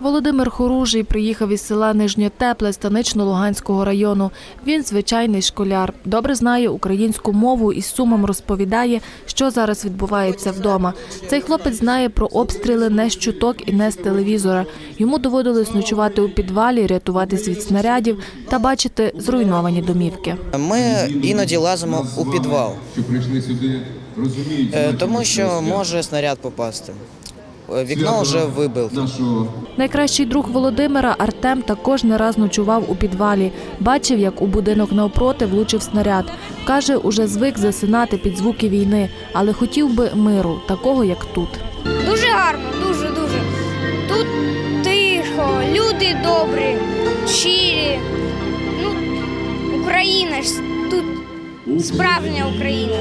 Володимир Хоружий приїхав із села Нижньотепле Станично-Луганського району. Він звичайний школяр, добре знає українську мову і з сумом розповідає, що зараз відбувається вдома. Цей хлопець знає про обстріли не з чуток і не з телевізора. Йому доводилось ночувати у підвалі, рятуватись від снарядів та бачити зруйновані домівки. Ми іноді лазимо у підвал, прийшли сюди, розуміють, е, тому що може снаряд попасти. Е, Вікно вже вибив. Найкращий друг Володимира Артем також не раз ночував у підвалі. Бачив, як у будинок навпроти влучив снаряд. Каже, уже звик засинати під звуки війни, але хотів би миру, такого як тут. Дуже гарно, дуже дуже. Тут тихо, люди добрі, щирі. Ну, Україна ж тут справжня Україна.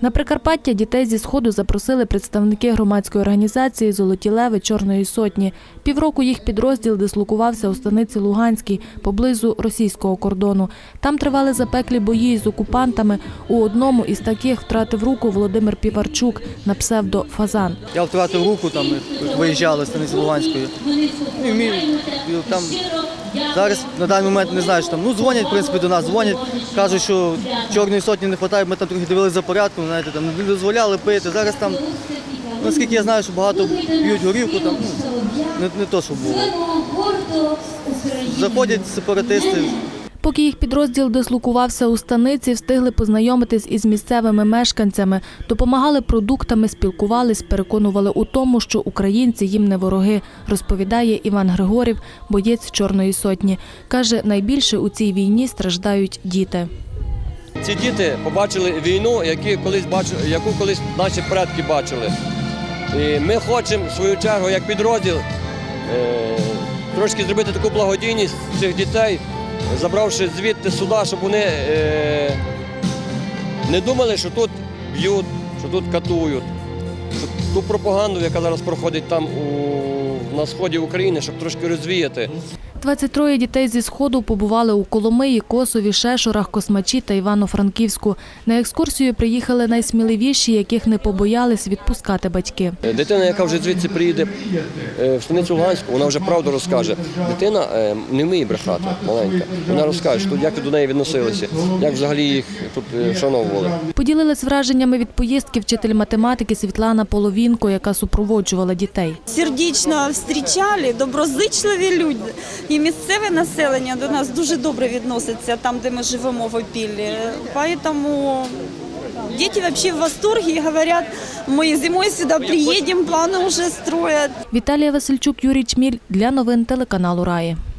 На Прикарпаття дітей зі сходу запросили представники громадської організації Золоті леви Чорної сотні. Півроку їх підрозділ дислокувався у станиці Луганській поблизу російського кордону. Там тривали запеклі бої з окупантами. У одному із таких втратив руку Володимир Піварчук на псевдо Фазан. Я втратив руку, там виїжджали з станиці Луганської. Ну, і мій, там, зараз на даний момент не знаю, що там. Ну, дзвонять, в принципі, до нас дзвонять, кажуть, що чорної сотні не вистачає, ми там трохи дивилися за порядком, знаєте, там не дозволяли пити. Зараз там, наскільки я знаю, що багато п'ють горівку, там, ну, не, не то, що було. Заходять сепаратисти, Поки їх підрозділ дислокувався у станиці, встигли познайомитись із місцевими мешканцями, допомагали продуктами, спілкувались, переконували у тому, що українці їм не вороги, розповідає Іван Григорів, боєць Чорної сотні. Каже, найбільше у цій війні страждають діти. Ці діти побачили війну, які колись бачили, яку колись наші предки бачили. І ми хочемо, в свою чергу, як підрозділ, е, трошки зробити таку благодійність цих дітей, забравши звідти сюди, щоб вони е, не думали, що тут б'ють, що тут катують. Щоб ту пропаганду, яка зараз проходить там у, на сході України, щоб трошки розвіяти. 23 дітей зі сходу побували у Коломиї, Косові, Шешурах, Космачі та Івано-Франківську. На екскурсію приїхали найсміливіші, яких не побоялись відпускати батьки. Дитина, яка вже звідси приїде е, в станицю Луганську, вона вже правду розкаже. Дитина е, не вміє брехати, маленька. Вона розкаже, як до неї відносилися, як взагалі їх тут е, вшановували. Поділились враженнями від поїздки вчитель математики Світлана Половінко, яка супроводжувала дітей. сердечно зустрічали, доброзичливі люди. І місцеве населення до нас дуже добре відноситься там, де ми живемо в Опіллі. Поэтому дети вообще в восторге и говорят, мы зимой сюда приедем, планы уже строят. Віталія Васильчук, Юрій Чміль для новин телеканалу Раї.